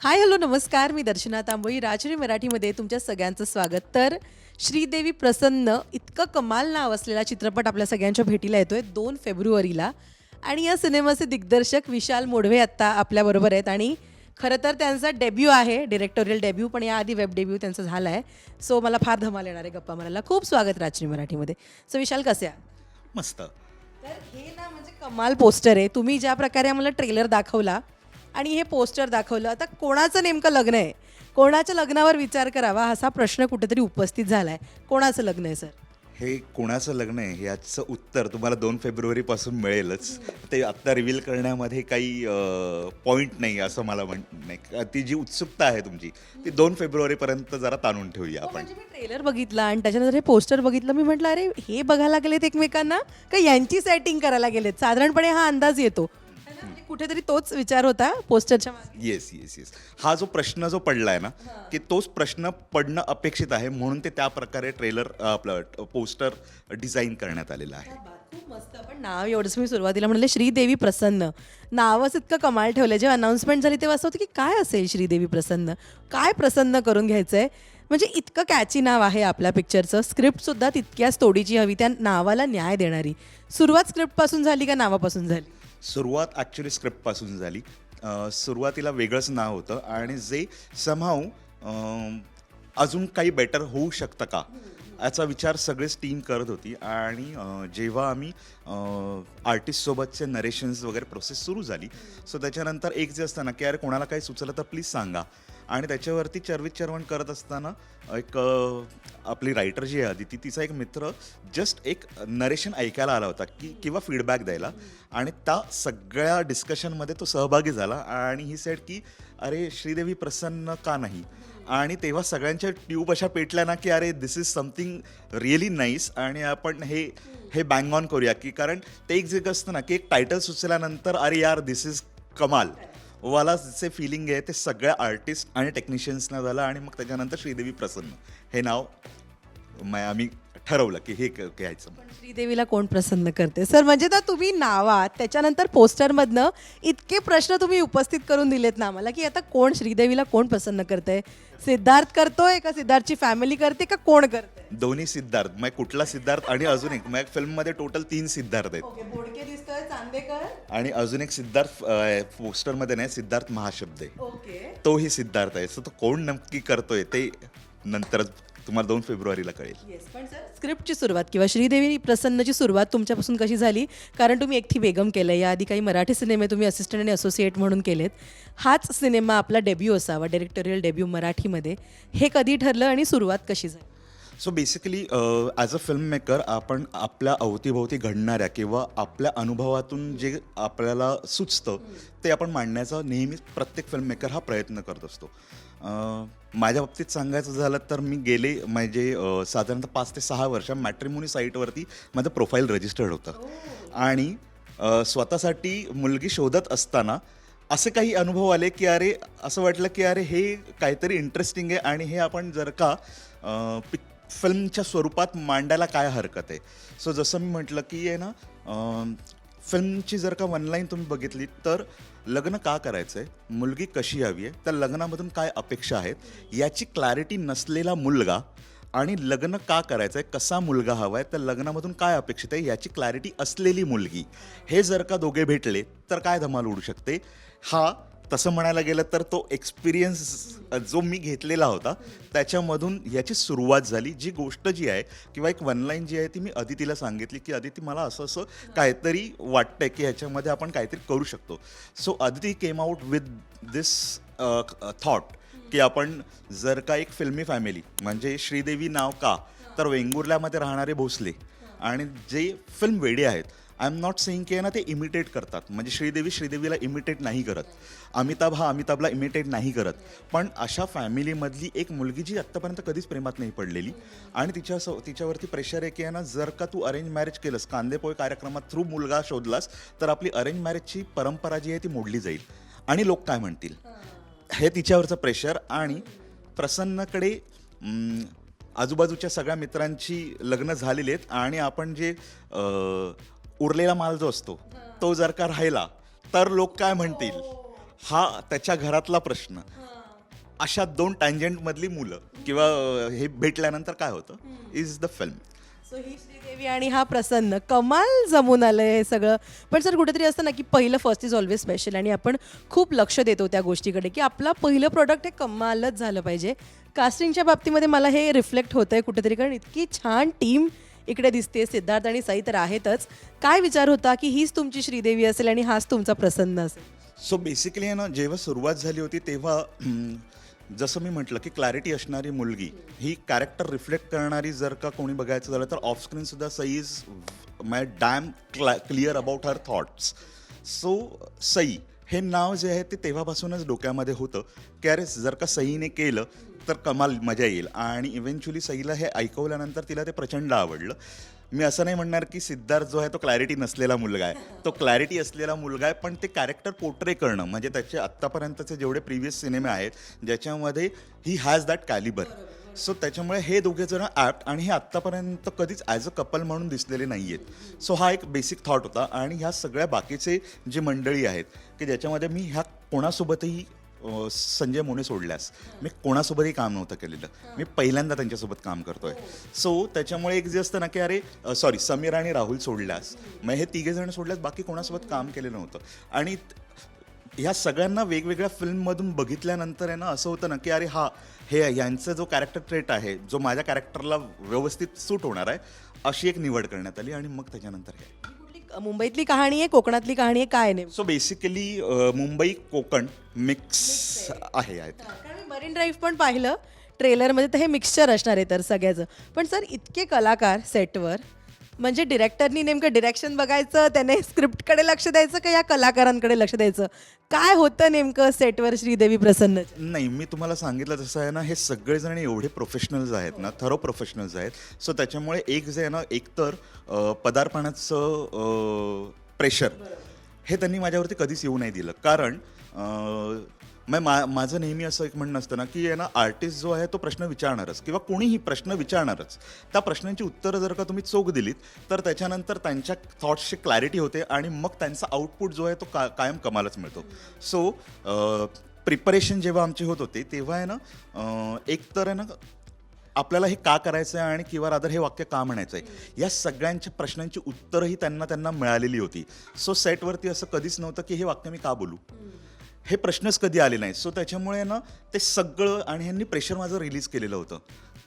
Hi hello नमस्कार. मी दर्शना तांबोळी राजरी मराठीमध्ये तुमच्या सगळ्यांचं स्वागत. तर श्रीदेवी प्रसन्न इतकं कमाल नाव असलेला चित्रपट आपल्या सगळ्यांच्या भेटीला येतोय दोन फेब्रुवारीला. आणि या सिनेमाचे दिग्दर्शक विशाल मोढवे आत्ता आपल्याबरोबर आहेत. आणि खरं तर त्यांचा डेब्यू आहे डिरेक्टोरियल डेब्यू पण याआधी वेब डेब्यू त्यांचा झाला आहे सो मला फार धमाल येणार आहे गप्पा मारायला. खूप स्वागत राजश्री मराठीमध्ये. सो विशाल कसे आहात? मस्त. तर हे ना म्हणजे कमाल पोस्टर आहे. तुम्ही ज्या प्रकारे आम्हाला ट्रेलर दाखवला आणि हे पोस्टर दाखवलं. आता कोणाचं नेमकं लग्न आहे? कोणाच्या लग्नावर विचार करावा? असा प्रश्न कुठेतरी उपस्थित झाला आहे कोणाचं लग्न आहे सर? हे कोणाचं लग्न आहे याचं उत्तर तुम्हाला दोन फेब्रुवारीपासून मिळेलच. ते आत्ता रिव्हील करण्यामध्ये काही पॉईंट नाही असं मला म्हण नाही ती जी उत्सुकता आहे तुमची ती दोन फेब्रुवारीपर्यंत जरा ताणून ठेवूया आपण. म्हणजे मी ट्रेलर बघितला आणि त्याच्यानंतर हे पोस्टर बघितलं. मी म्हटलं अरे हे बघायला गेलेत एकमेकांना? का यांची सेटिंग करायला गेलेत? साधारणपणे हा अंदाज येतो. म्हणजे कुठेतरी तोच विचार होता पोस्टरच्या मागे. येस येस येस हा जो प्रश्न जो पडला आहे ना की तोच प्रश्न पडणं अपेक्षित आहे म्हणून ते त्या प्रकारे ट्रेलर आपलं पोस्टर डिझाईन करण्यात आलेलं आहे. खूप मस्त. पण नाव एवढंच मी सुरुवातीला म्हणले श्रीदेवी प्रसन्न. नावच इतकं कमाल ठेवलं जेव्हा अनाऊन्समेंट झाली तेव्हा असं होतं की काय असेल श्रीदेवी प्रसन्न? काय प्रसन्न करून घ्यायचंय? म्हणजे इतकं कॅची नाव आहे आपल्या पिक्चरचं स्क्रिप्टसुद्धा तितक्याच तोडीची हवी. त्या नावाला न्याय देणारी. सुरुवात स्क्रिप्टपासून झाली का नावापासून झाली? सुरुवात ॲक्च्युली स्क्रिप्टपासून झाली. सुरुवातीला वेगळंच नाव होतं आणि जे समहाऊ अजून काही बेटर होऊ शकतं का? याचा विचार सगळेच टीम करत होती. आणि जेव्हा आम्ही आर्टिस्टसोबतचे नरेशन्स वगैरे प्रोसेस सुरू झाली सो त्याच्यानंतर एक जे असताना की अरे कोणाला काही सुचलं तर प्लीज सांगा. आणि त्याच्यावरती चरवित चरवण करत असताना एक आपली रायटर जी आहे आदिती तिचा एक मित्र जस्ट एक नरेशन ऐकायला आला होता की किंवा फीडबॅक द्यायला. आणि त्या सगळ्या डिस्कशनमध्ये तो सहभागी झाला. आणि ही सेड की अरे श्रीदेवी प्रसन्न का नाही? आणि तेव्हा सगळ्यांच्या ट्यूब अशा पेटल्या ना की अरे this is something really nice आणि आपण हे हे बँग ऑन करूया की कारण ते एक जे असतं ना की एक टायटल सुचल्यानंतर अरे यार दिस इज कमाल. वाला जे फिलिंग आहे ते सगळ्या आर्टिस्ट आणि टेक्निशियन्सना झालं आणि मग त्याच्यानंतर श्रीदेवी प्रसन्न. हे नाव आम्ही ठरवलं की हे घ्यायचं. श्रीदेवीला कोण प्रसन्न करते? सर म्हणजे तर तुम्ही नावात त्याच्यानंतर पोस्टरमधनं इतके प्रश्न तुम्ही उपस्थित करून दिलेत ना आम्हाला की आता कोण श्रीदेवीला कोण प्रसन्न करतंय? सिद्धार्थ करतोय का सिद्धार्थची फॅमिली करते का कोण करते दोन्ही सिद्धार्थ. मग कुठला सिद्धार्थ आणि अजून एक. मग फिल्ममध्ये टोटल तीन सिद्धार्थ आहेत. ओके बोडके दिसतोय चांदेकर. आणि अजून एक सिद्धार्थ अं, पोस्टरमध्ये नाही सिद्धार्थ महाशब्द आहे. ओके. तोही सिद्धार्थ आहे. सो तो कोण नक्की करतोय ते नंतर तुम्हाला दोन फेब्रुवारीला कळेल. येस पण सर स्क्रिप्टची सुरुवात किंवा श्रीदेवी प्रसन्नची सुरुवात तुमच्यापासून कशी झाली? कारण तुम्ही एकटी बेगम केलं याआधी काही मराठी सिनेमे तुम्ही असिस्टंट आणि असोसिएट म्हणून केलेत. हाच सिनेमा आपला डेब्यू असावा डिरेक्टोरियल डेब्यू मराठीमध्ये. हे कधी ठरलं आणि सुरुवात कशी झाली? So basically as a film maker आपण आपल्या अवतीभोवती घडणाऱ्या किंवा आपल्या अनुभवातून जे आपल्याला सुचतं ते आपण मांडण्याचा नेहमीच प्रत्येक फिल्म मेकर हा प्रयत्न करत असतो. अं, माझ्या बाबतीत सांगायचं झालं तर मी गेले म्हणजे साधारणतः पाच ते सहा वर्ष मॅट्रिमोनी साईटवरती माझं प्रोफाईल रजिस्टर्ड होतं. आणि स्वतःसाठी मुलगी शोधत असताना असे काही अनुभव आले की अरे असं वाटलं की अरे हे काहीतरी इंटरेस्टिंग आहे आणि हे आपण जर का पिक फिल्मच्या स्वरूपात मांडायला काय हरकत आहे? सो जसं मी म्हटलं की आहे ना फिल्मची जर का वनलाईन तुम्ही बघितली तर लग्न का करायचं आहे मुलगी कशी हवी आहे? त्या लग्नामधून काय अपेक्षा आहेत? याची क्लॅरिटी नसलेला मुलगा आणि लग्न का करायचं आहे कसा मुलगा हवा आहे तर लग्नामधून काय अपेक्षित आहे? याची क्लॅरिटी असलेली मुलगी. हे जर का दोघे भेटले तर काय धमाल उडू शकते? हा तसं म्हणायला गेलं तर तो एक्सपिरियन्स जो मी घेतलेला होता त्याच्यामधून याची सुरुवात झाली. जी गोष्ट जी आहे किंवा एक वनलाईन जी आहे ती मी अदितीला सांगितली की अदिती मला असं असं काहीतरी वाटतंय की ह्याच्यामध्ये आपण काहीतरी करू शकतो. So Aditi came out with this thought की आपण जर का एक फिल्मी फॅमिली म्हणजे श्रीदेवी नाव का तर वेंगुर्ल्यामध्ये राहणारे भोसले आणि जे फिल्म वेडे आहेत आय एम नॉट सेईंग की आहे ना ते इमिटेट करतात. म्हणजे श्रीदेवी श्रीदेवीला इमिटेट नाही करत. अमिताभ हा अमिताभला इमिटेट नाही करत. पण अशा फॅमिलीमधली एक मुलगी जी आत्तापर्यंत कधीच प्रेमात नाही पडलेली आणि तिच्या सो तिच्यावरती प्रेशर आहे की आहे ना जर का तू अरेंज मॅरेज केलंस कांदेपोय कार्यक्रमात थ्रू मुलगा शोधलास तर आपली अरेंज मॅरेजची परंपरा जी आहे ती मोडली जाईल. आणि लोक काय म्हणतील? हे तिच्यावरचं प्रेशर आणि प्रसन्नकडे आजूबाजूच्या सगळ्या मित्रांची लग्न झालेली आहेत आणि आपण जे उरलेला माल जो असतो तो जर का राहिला तर लोक काय म्हणतील? हा त्याच्या घरातला प्रश्न. अशा दोन टँजंटमधली मुलं किंवा हे भेटल्यानंतर काय होतं? इज द फिल्म सो ही श्रीदेवी आणि हा प्रसन्न. कमाल जमून आलंय हे सगळं. पण सर कुठेतरी असतं ना की पहिलं फर्स्ट इज ऑलवेज स्पेशल आणि आपण खूप लक्ष देतो त्या गोष्टीकडे की आपलं पहिलं प्रोडक्ट हे कमालच झालं पाहिजे. कास्टिंगच्या बाबतीमध्ये मला हे रिफ्लेक्ट होतं आहे कुठेतरी कारण इतकी छान टीम इकडे दिसते सिद्धार्थ आणि सई तर आहेतच. काय विचार होता की हीच तुमची श्रीदेवी असेल आणि हाच तुमचा प्रसन्न असेल? सो बेसिकली आहे ना जेव्हा सुरुवात झाली होती तेव्हा जसं मी म्हटलं की क्लॅरिटी असणारी मुलगी ही कॅरेक्टर रिफ्लेक्ट करणारी जर का कोणी बघायचं झालं तर ऑफस्क्रीन सुद्धा Sai is my damn clear about her thoughts so Sai हे नाव जे आहे ते तेव्हापासूनच डोक्यामध्ये होतं. की अरे जर का सईने केलं तर कमाल मजा येईल. आणि इव्हेंच्युअली सईला हे ऐकवल्यानंतर तिला ते प्रचंड आवडलं. मी असं नाही म्हणणार की सिद्धार्थ जो आहे तो क्लॅरिटी नसलेला मुलगा आहे. तो क्लॅरिटी असलेला मुलगा आहे पण ते कॅरेक्टर पोर्ट्रे करणं म्हणजे त्याचे आत्तापर्यंतचे जेवढे प्रिव्हियस सिनेमे आहेत ज्याच्यामध्ये he has that calibre so त्याच्यामुळे हे दोघे जण ॲप्ट आणि हे आत्तापर्यंत कधीच ॲज अ कपल म्हणून दिसलेले नाही आहेत सो हा एक बेसिक थॉट होता. आणि ह्या सगळ्या बाकीचे जे मंडळी आहेत की ज्याच्यामध्ये मी ह्या कोणासोबतही संजय मोने सोडल्यास. मी कोणासोबतही काम नव्हतं केलेलं. मी पहिल्यांदा त्यांच्यासोबत काम करतोय. सो त्याच्यामुळे एक जे असतं ना की अरे सॉरी समीर आणि राहुल सोडल्यास. मग हे तिघे जण सोडल्यास बाकी कोणासोबत काम केलेलं नव्हतं. आणि ह्या सगळ्यांना वेगवेगळ्या फिल्ममधून बघितल्यानंतर आहे ना असं होतं ना की अरे हा हे यांचा जो कॅरेक्टर ट्रेट आहे जो माझ्या कॅरेक्टरला व्यवस्थित सूट होणार आहे अशी एक निवड करण्यात आली आणि मग त्याच्यानंतर हे. मुंबईतली कहाणी आहे कोकणातली कहाणी आहे काय नाही so basically Mumbai Konkan mix आहे. आहेत कारण मी मरीन ड्राईव्ह पण पाहिलं ट्रेलरमध्ये तर हे मिक्सचर असणार आहे तर सगळ्याचं. पण सर इतके कलाकार सेटवर म्हणजे डिरेक्टरनी नेमकं डिरेक्शन बघायचं त्याने स्क्रिप्टकडे लक्ष द्यायचं का या कलाकारांकडे लक्ष द्यायचं? काय होतं नेमकं सेटवर श्रीदेवी प्रसन्न? नाही मी तुम्हाला सांगितलं तसं आहे ना हे सगळेजण एवढे प्रोफेशनल्स आहेत ना थरो प्रोफेशनल्स आहेत. सो त्याच्यामुळे एक जे आहे ना एकतर पदार्पणाचं प्रेशर हे त्यांनी माझ्यावरती कधीच येऊ नाही दिलं. कारण मग मा माझं नेहमी असं एक म्हणणं असतं ना की आहे ना आर्टिस्ट जो आहे तो प्रश्न विचारणारच किंवा कोणीही प्रश्न विचारणारच. त्या प्रश्नांची उत्तरं जर का तुम्ही चोख दिलीत तर त्याच्यानंतर त्यांच्या थॉट्सची क्लॅरिटी होते आणि मग त्यांचा आउटपुट जो आहे तो का कायम कमालच मिळतो. सो प्रिपरेशन जेव्हा आमची होत होती तेव्हा आहे ना एकतर एक तर आहे ना आपल्याला हे का करायचं आहे आणि किंवा रादर हे वाक्य का म्हणायचं आहे या सगळ्यांच्या प्रश्नांची उत्तरंही त्यांना त्यांना मिळालेली होती. सो सेटवरती असं कधीच नव्हतं की हे वाक्य मी का बोलू? हे प्रश्नच कधी आले नाहीत. सो त्याच्यामुळे ना ते सगळं आणि ह्यांनी प्रेशर माझं रिलीज केलेलं होतं.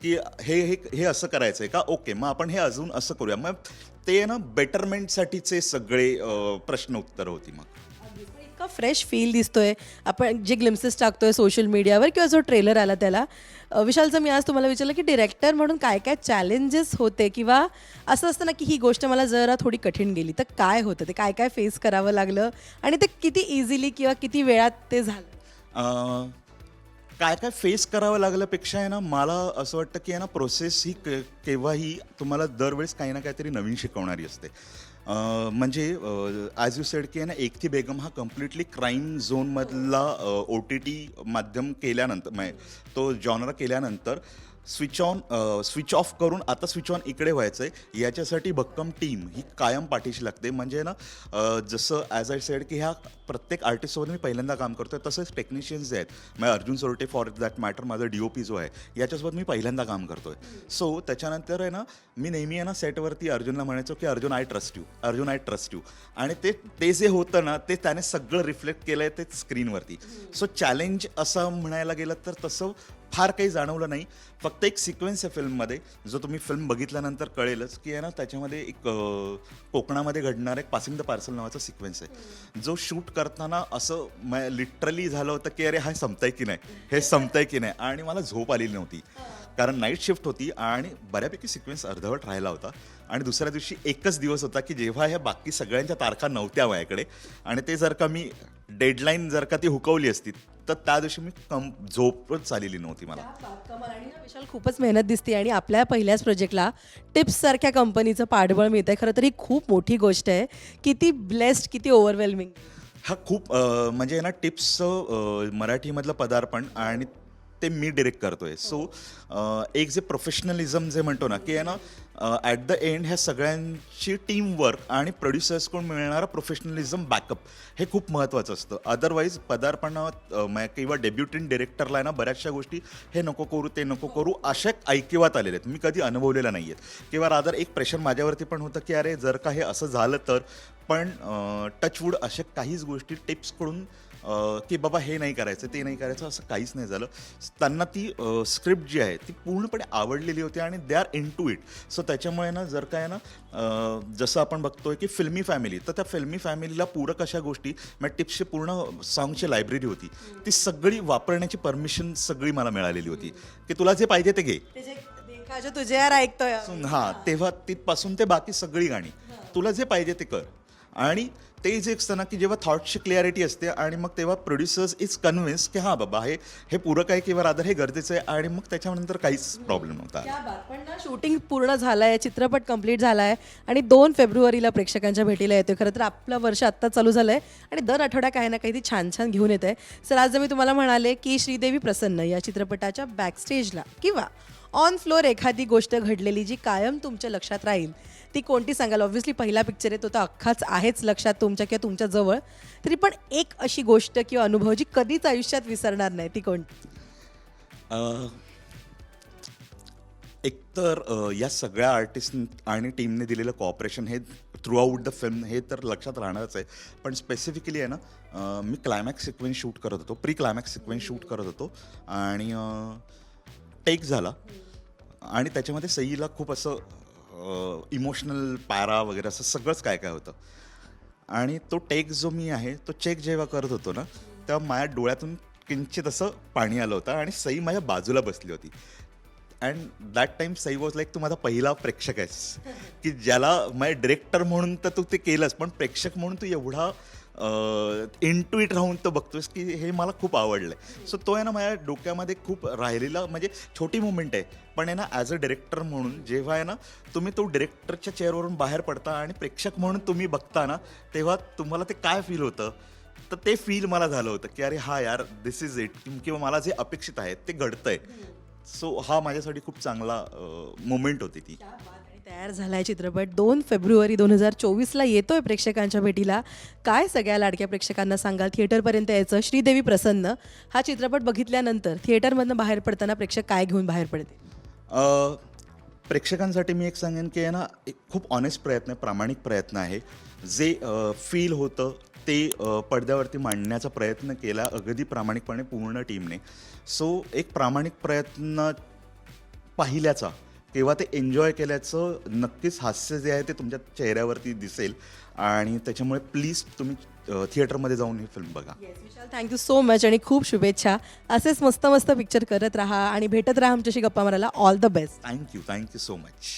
की हे हे हे असं करायचं आहे का? ओके मग आपण हे अजून असं करूया. मग ते ना बेटरमेंटसाठीचे सगळे प्रश्न उत्तर होती मग. फ्रेश फील दिसतोय. आपण जे ग्लिम्सेस टाकतोय सोशल मीडियावर किंवा जो ट्रेलर आला त्याला. विशालचं मी आज तुम्हाला विचारलं की डिरेक्टर म्हणून काय काय चॅलेंजेस होते किंवा असं असतं ना की ही गोष्ट मला जरा थोडी कठीण गेली. तर काय होतं? ते काय काय फेस करावं लागलं? आणि ते किती इझिली किंवा किती वेळात ते झालं? काय काय फेस करावं लागल्यापेक्षा आहे ना मला असं वाटतं की आहे ना प्रोसेस ही केव्हाही तुम्हाला दरवेळेस काही ना काहीतरी नवीन शिकवणारी असते. म्हणजे ॲज यू सेड की आहे ना एकथी बेगम हा कम्प्लिटली क्राईम झोनमधला ओ टी टी माध्यम केल्यानंतर म्हणजे तो जॉनर केल्यानंतर स्विच ऑन स्विच ऑफ करून आता स्विच ऑन इकडे व्हायचं आहे याच्यासाठी भक्कम टीम ही कायम पाठीशी लागते. म्हणजे ना अ, जसं ॲज आय सेड की ह्या प्रत्येक आर्टिस्टसोबत मी पहिल्यांदा काम करतो आहे तसेच टेक्निशियन्स जे आहेत म्हणजे Arjun Sorte for that matter माझा डी ओ पी जो आहे याच्यासोबत मी पहिल्यांदा काम करतो आहे सो त्याच्यानंतर आहे ना मी नेहमी आहे ना सेटवरती अर्जुनला म्हणायचो की Arjun I trust you Arjun I trust you आणि ते ते जे होतं ना ते त्याने सगळं रिफ्लेक्ट केलं आहे ते स्क्रीनवरती सो चॅलेंज असं म्हणायला गेलं तर तसं फार काही जाणवलं नाही. फक्त एक सिक्वेन्स आहे फिल्ममध्ये जो तुम्ही फिल्म बघितल्यानंतर कळेलच की आहे ना त्याच्यामध्ये एक कोकणामध्ये घडणारा एक पासिंग द पार्सल नावाचा सिक्वेन्स आहे. जो शूट करताना असं लिटरली झालं होतं की अरे हा संपताय की नाही? हे संपताय की नाही? आणि मला झोप आलेली नव्हती. कारण नाईट शिफ्ट होती आणि बऱ्यापैकी सिक्वेन्स अर्धवट राहिला होता. आणि दुसऱ्या दिवशी एकच दिवस होता की जेव्हा ह्या बाकी सगळ्यांच्या तारखा नव्हत्या माझ्याकडे आणि ते जर का मी डेडलाईन जर का ती हुकवली असती तर त्या दिवशी मी कम झोपच झालेली नव्हती मला. कमाल विशाल खूपच मेहनत दिसते आणि आपल्या पहिल्याच प्रोजेक्टला टिप्स सारख्या कंपनीचं पाठबळ मिळतंय. खरं तर ही खूप मोठी गोष्ट आहे. किती ब्लेस्ड किती ओव्हरवेल्मिंग हा खूप म्हणजे ना टिप्सचं मराठीमधलं पदार्पण आणि ते मी डिरेक्ट करतोय. सो एक जे प्रोफेशनलिझम जे म्हणतो ना की आहे ना ॲट द एंड ह्या सगळ्यांची टीम वर्क आणि प्रोड्युसर्सकडून मिळणारा प्रोफेशनलिझम बॅकअप हे खूप महत्त्वाचं असतं. अदरवाईज पदार्पणात किंवा डेब्युटंट डिरेक्टरला आहे ना बऱ्याचशा गोष्टी हे नको करू ते नको करू अशा ऐकिवात आलेल्या आहेत. मी कधी अनुभवलेल्या नाही आहेत किंवा रादर एक प्रेशर माझ्यावरती पण होतं की अरे जर का हे असं झालं तर पण टचवूड अशा काहीच गोष्टी टिप्सकडून की बाबा हे नाही करायचं ते नाही करायचं असं काहीच नाही झालं. त्यांना ती स्क्रिप्ट जी आहे ती पूर्णपणे आवडलेली होती आणि they are into it so त्याच्यामुळे ना जर काय ना जसं आपण बघतोय की फिल्मी फॅमिली तर त्या फिल्मी फॅमिलीला पूरक अशा गोष्टी म्हणजे टिप्सची पूर्ण सॉंगची लायब्ररी होती. ती सगळी वापरण्याची परमिशन सगळी मला मिळालेली होती. की तुला जे पाहिजे ते घे. तुझे यार ऐकतोय. हां तेव्हा तिथपासून ते बाकी सगळी गाणी. तुला जे पाहिजे ते कर. आणि ते एक असतं ना की जेव्हा थॉटची क्लिअरिटी असते आणि मग तेव्हा प्रोड्युसर्स इज कन्व्हिन्स की हां बाबा हे हे पूरक आहे किंवा रादर हे गरजेचं आहे आणि मग त्याच्यानंतर काहीच प्रॉब्लेम नव्हता. पण ना शूटिंग पूर्ण झालं आहे चित्रपट कंप्लीट आहे आणि दोन फेब्रुवारीला प्रेक्षकांच्या भेटीला येतोय. खरं तर आपलं वर्ष आत्ता चालू झालं आहे आणि दर आठवड्या काही ना काही छान छान घेऊन येत आहे सर आज मी तुम्हाला म्हणाले की श्रीदेवी प्रसन्न या चित्रपटाच्या बॅकस्टेजला किंवा ऑन फ्लोअर एखादी गोष्ट घडलेली जी कायम तुमच्या लक्षात राहील ती कोणती सांगाल? ऑब्व्हियसली पहिला पिक्चर आहे तो तर अख्खाच आहेच लक्षात तुमच्या किंवा तुमच्या जवळ. तरी पण एक अशी गोष्ट किंवा अनुभव जी कधीच आयुष्यात विसरणार नाही ती कोणती? एकतर या सगळ्या आर्टिस्ट आणि टीमने दिलेलं कॉपरेशन हे थ्रू आउट द फिल्म हे तर लक्षात राहणारच आहे. पण स्पेसिफिकली आहे ना मी क्लायमॅक्स सिक्वेन्स शूट करत होतो प्री क्लायमॅक्स सिक्वेन्स शूट करत होतो. आणि टेक झाला. आणि त्याच्यामध्ये सईला खूप असं इमोशनल पॅरा वगैरे असं सगळंच काय काय होतं. आणि तो टेक जो मी आहे तो चेक जेव्हा करत होतो ना तेव्हा माझ्या डोळ्यातून किंचित असं पाणी आलं होतं आणि सई माझ्या बाजूला बसली होती. And that time Sai was like तू माझा पहिला प्रेक्षक आहेस. की ज्याला माझ्या डिरेक्टर म्हणून तर तू ते केलंस पण प्रेक्षक म्हणून तू एवढा इंटुईट राहून तो बघतोस की हे मला खूप आवडलं आहे सो तो आहे ना माझ्या डोक्यामध्ये खूप राहिलेला म्हणजे छोटी मुवमेंट आहे. पण आहे ना ॲज अ डिरेक्टर म्हणून जेव्हा आहे ना तुम्ही तो डिरेक्टरच्या चेअरवरून बाहेर पडता आणि प्रेक्षक म्हणून तुम्ही बघता ना तेव्हा तुम्हाला ते काय फील होतं? तर ते फील मला झालं होतं की अरे हा यार दिस इज इट किंवा मला जे अपेक्षित आहे ते घडतंय. सो हा माझ्यासाठी खूप चांगला मुमेंट होती ती. तयार तयार झालाय चित्रपट. दोन फेब्रुवारी दोन हजार चोवीसला येतोय प्रेक्षकांच्या भेटीला. काय सगळ्या लाडक्या प्रेक्षकांना सांगाल? थिएटरपर्यंत यायचं. श्रीदेवी प्रसन्न. हा चित्रपट बघितल्यानंतर थिएटरमधनं बाहेर पडताना प्रेक्षक काय घेऊन बाहेर पडते प्रेक्षकांसाठी मी एक सांगेन की ना एक खूप ऑनेस्ट प्रयत्न आहे प्रामाणिक प्रयत्न आहे. जे फील होतं ते पडद्यावरती मांडण्याचा प्रयत्न केला अगदी प्रामाणिकपणे पूर्ण टीमने सो एक प्रामाणिक प्रयत्न पाहिल्याचा किंवा ते एन्जॉय केल्याचं नक्कीच हास्य जे आहे ते तुमच्या चेहऱ्यावरती दिसेल. आणि त्याच्यामुळे प्लीज तुम्ही थिएटरमध्ये जाऊन ही फिल्म बघा. विशाल थँक्यू सो मच आणि खूप शुभेच्छा. असेच मस्त मस्त पिक्चर करत राहा आणि भेटत राहा आमच्याशी गप्पा मारायला. All the best thank you thank you so much